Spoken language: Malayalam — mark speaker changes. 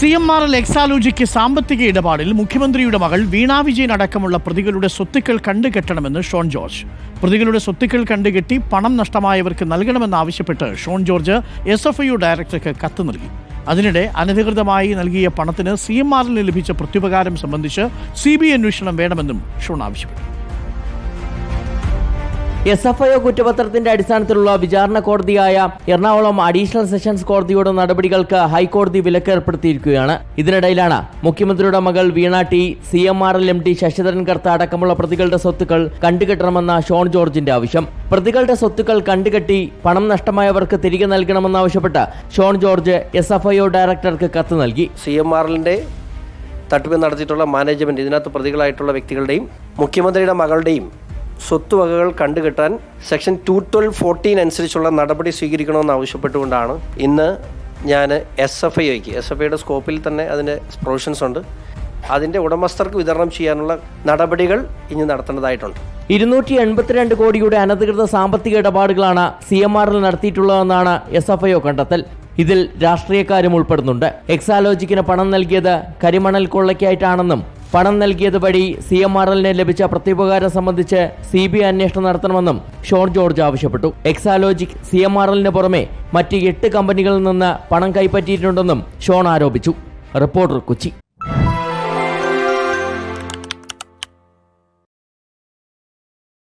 Speaker 1: C M R L Exalogic സാമ്പത്തിക ഇടപാടിൽ മുഖ്യമന്ത്രിയുടെ മകൾ വീണ വിജയൻ അടക്കമുള്ള പ്രതികളുടെ സ്വത്തുക്കൾ കണ്ടുകെട്ടണമെന്ന് ഷോൺ ജോർജ്. പ്രതികളുടെ സ്വത്തുക്കൾ കണ്ടുകെട്ടി പണം നഷ്ടമായവർക്ക് നൽകണമെന്നാവശ്യപ്പെട്ട് Shone George S F I ഡയറക്ടർക്ക് കത്ത് നൽകി. അതിനിടെ അനധികൃതമായി നൽകിയ പണത്തിന് സി എം ആറിന് ലഭിച്ച പ്രത്യുപകാരം സംബന്ധിച്ച് സി ബി അന്വേഷണം വേണമെന്നും ഷോൺ ആവശ്യപ്പെട്ടു.
Speaker 2: എസ് എഫ് ഐ കുറ്റപത്രത്തിന്റെ അടിസ്ഥാനത്തിലുള്ള വിചാരണ കോടതിയായ എറണാകുളം അഡീഷണൽ സെഷൻസ് കോടതിയുടെ നടപടികൾക്ക് ഹൈക്കോടതി വിലക്ക് ഏർപ്പെടുത്തിയിരിക്കുകയാണ് ഇതിനിടയിലാണ് മുഖ്യമന്ത്രിയുടെ മകൾ Veena T C M R L M T Sasidharan Kartha അടക്കമുള്ള പ്രതികളുടെ സ്വത്തുക്കൾ കണ്ടുകെട്ടണമെന്ന ഷോൺ ജോർജിന്റെ ആവശ്യം. പ്രതികളുടെ സ്വത്തുക്കൾ കണ്ടുകെട്ടി പണം നഷ്ടമായവർക്ക് തിരികെ നൽകണമെന്നാവശ്യപ്പെട്ട് Shone George S F I ഡയറക്ടർക്ക് കത്ത് നൽകി.
Speaker 3: സി എം ആർ എല്ലിന്റെ തട്ടിപ്പ് നടത്തിയിട്ടുള്ള മാനേജ്മെന്റ് ഇതിനകത്ത് പ്രതികളായിട്ടുള്ള വ്യക്തികളുടെയും മുഖ്യമന്ത്രിയുടെ മകളുടെയും സ്വത്തുവകകൾ കണ്ടുകെട്ടാൻ സെക്ഷൻ ടു ട്വൽവ് ഫോർട്ടീൻ അനുസരിച്ചുള്ള നടപടി സ്വീകരിക്കണമെന്ന് ആവശ്യപ്പെട്ടുകൊണ്ടാണ് ഇന്ന് ഞാൻ എസ് എഫ് ഐക്ക് എസ് എഫ് ഐയുടെ സ്കോപ്പിൽ തന്നെ അതിന്റെ പ്രൊവിഷൻസ് ഉണ്ട്. അതിന്റെ ഉടമസ്ഥർക്ക് വിതരണം ചെയ്യാനുള്ള നടപടികൾ ഇനി നടത്തേണ്ടതായിട്ടുണ്ട്.
Speaker 2: ഇരുന്നൂറ്റി എൺപത്തിരണ്ട് കോടിയുടെ അനധികൃത സാമ്പത്തിക ഇടപാടുകളാണ് സി എം ആറിൽ നടത്തിയിട്ടുള്ളതെന്നാണ് എസ് എഫ് ഐ കണ്ടെത്തൽ. ഇതിൽ രാഷ്ട്രീയക്കാരും ഉൾപ്പെടുന്നുണ്ട്. എക്സാലോജിക്കിന് പണം നൽകിയത് കരിമണൽ കൊള്ളയ്ക്കായിട്ടാണെന്നും പണം നൽകിയത് വഴി സി എം ആർ എല്ലിന് ലഭിച്ച പ്രത്യുപകാരം സംബന്ധിച്ച് സി ബി ഐ അന്വേഷണം നടത്തണമെന്നും ഷോൺ ജോർജ് ആവശ്യപ്പെട്ടു. എക്സാലോജിക് സി എം ആർ എല്ലിന് പുറമെ മറ്റ് എട്ട് കമ്പനികളിൽ നിന്ന് പണം കൈപ്പറ്റിയിട്ടുണ്ടെന്നും ഷോൺ ആരോപിച്ചു. റിപ്പോർട്ടർ കൊച്ചി.